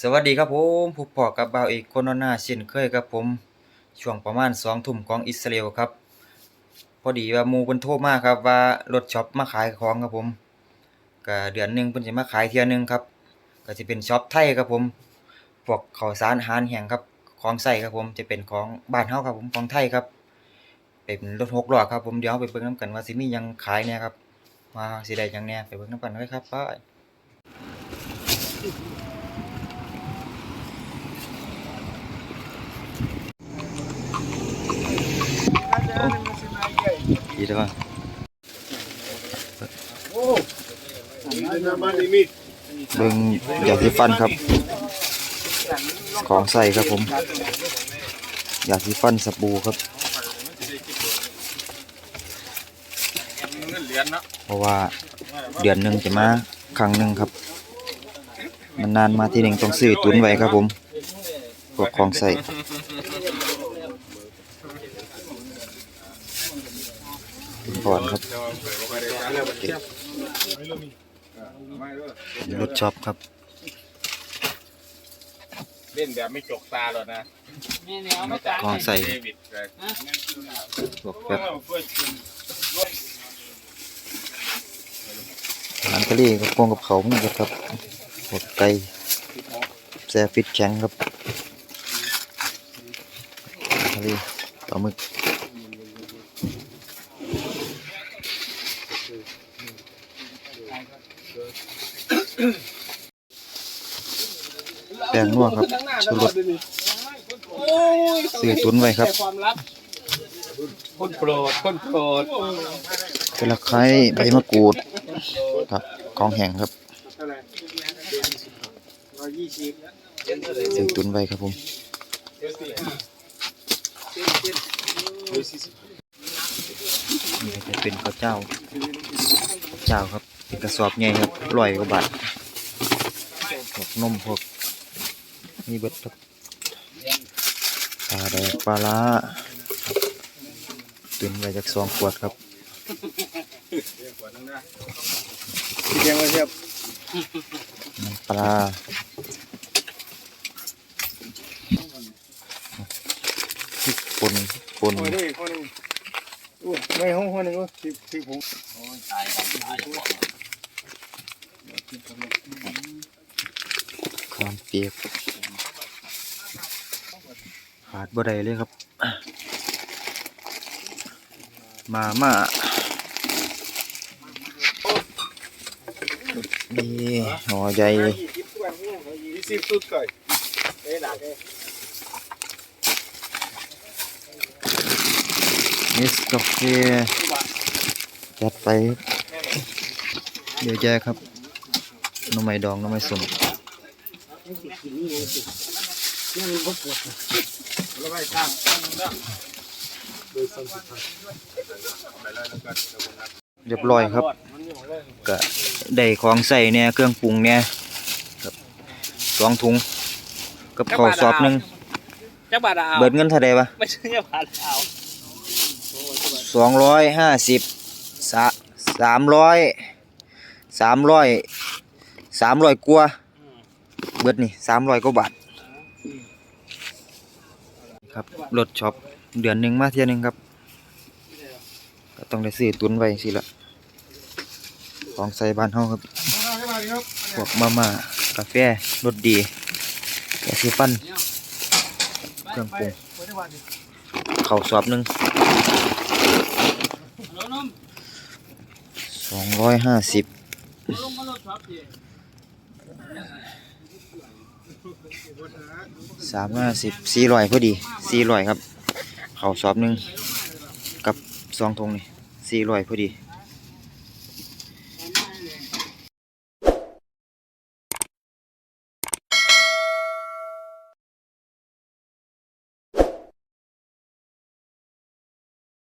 สวัสดีครับผมพบพอกับบ่าวเอกคนหน้าเช่นเคยครับผม ช่วงประมาณ2ทุ่มของอิสราเอลครับ พอดีว่ามูเพิ่นโทรมาครับว่ารถช็อปมาขายของครับผมก็เดือนหนึงเพิ่นสิมาขายเที่ยหนึงครับ ก็สิเป็นช็อปไทยครับผมพวกข้าวสารอาหารแห้งครับของใช้ครับผมจะเป็นของบ้านเฮาครับผมของไทยครับ เป็นรถหกล้อครับผมเดี๋ยวไปเบิ่งนํกันว่าสิมียังขายแน่ครับว่าสิได้ยังแน่ไปเบิ่งนํกันเลยครับไป ดีแล้วป่ะเบิ่งยาสีฟันครับ ของใส่ครับผมยาสีฟันสบู่ครับเพราะว่าเดือนหนึ่งจะมาครั้งหนึ่งครับ มันนานมาทีหนึ่งต้องซื้อตุนไว้ครับผมพวกของใส่ ก่อนครับเก็บรถช็อปครับ เล่นแบบไม่จกตาหรอกนะของใส่เดวิดเลยพวกแบบอาหารทะเลกับพวงกับเขามันครับพวกไก่แซ่ฟิตแข็งครับทะเลปลาหมึก แป้งนัวครับชูรสซื้อตุนไว้ครับ คนโปรดคนโปรดตะไคร้ใบมะกรูดครับของแห้งครับซื้อตุนไว้ครับผมนี่ก็จะเป็นข้าวเจ้า เจ้าครับ เป็นกระสอบใหญ่ครับร้อยกว่าบาทพวกนมพวกนี่เบิดครับปลาแดกปลาล้าตุนไว้จากสองขวดครับที่เลี้ยงไว้เทียบน้ำปลาพริกป่นป่นโอ้ยนี่คนหนึงอู้ไม่ห้องคนหนึงก็ที่ที่ผม ความเปียกขาดบ่ได้เลยครับ มาม่านี่ห่อใหญ่ยี่สิบตัวนี่ยี่สิบสุดก่อยเอ้ยหนักเลยเนสกาแฟจัดไปเดี๋ยวแจครับ น้ำไม้ดองหน้ำไม้ส้มแล้วไปข้างโดยสันติภาพไปเลยแล้วกันเรียบร้อยครับก็ได้ของใส่เนี่ยเครื่องปรุงเนี่ยครับสองถุงกับข้าวสอบหนึ่งจักบาทเอาเบิดเงินเท่าใดวะไม่ใช่จักบาทเอาสองร้อยห้าสิบสาสามร้อยสามร้อย สามร้อยกว่าเบิดนี่สามร้อยกว่าบาท ครับรถช็อปเดือนหนึ่งมาเที่ยนึงครับ ก็ต้องได้ซื้อตุนไว้สิละของใส่บ้านเฮาครับพวกมาม่ากาแฟรสดียาสีฟันเครื่องปรุงเข้าวสอบหนึ่งสองร้อยห้าสิบ สามห้าสิบสี่ร้อยพอดีสี่ร้อยครับ เขาสอบหนึ่งกับซองทงนี่สี่ร้อยพอดี